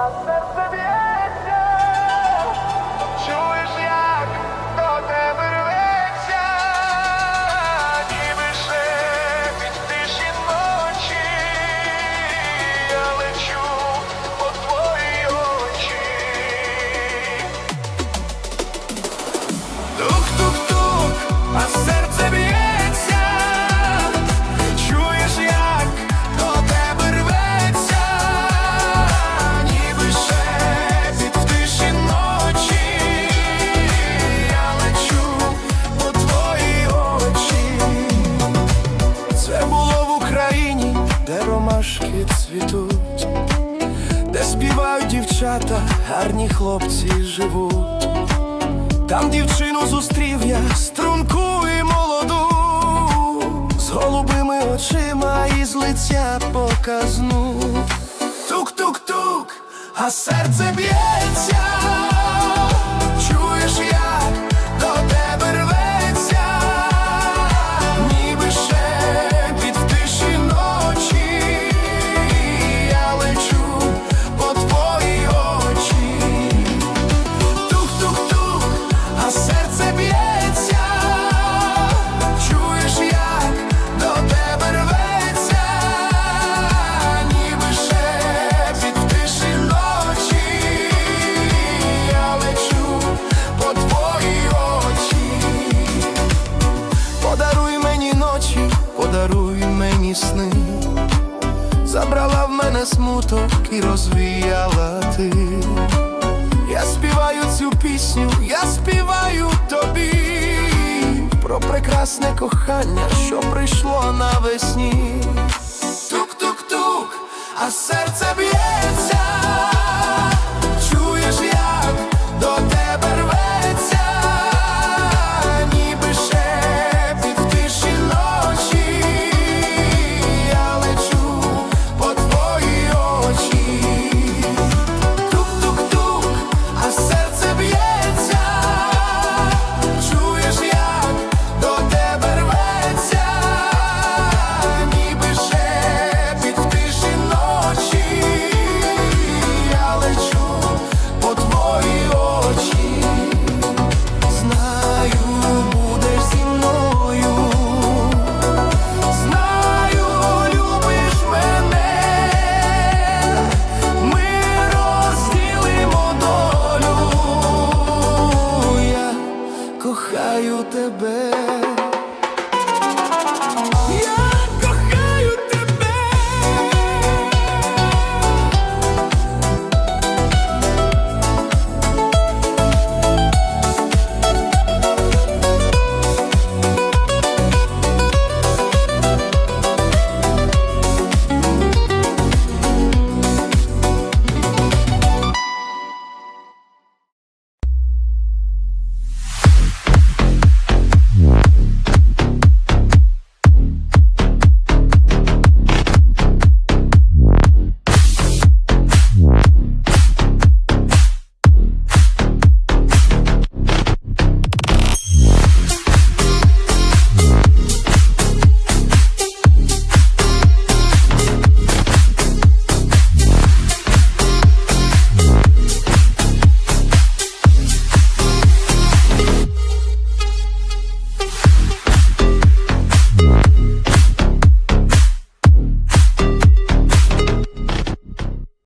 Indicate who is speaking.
Speaker 1: Я серце цвітуть, де співають дівчата, гарні хлопці живуть. Там дівчину зустрів я струнку і молоду, з голубими очима і з лиця показну. Тук-тук-тук, а серце б'ється. Мені сни. Забрала в мене смуток і розвіяла ти. Я співаю цю пісню, я співаю тобі про прекрасне кохання, що прийшло навесні. Тук-тук-тук, а серце б'є. тебе. Я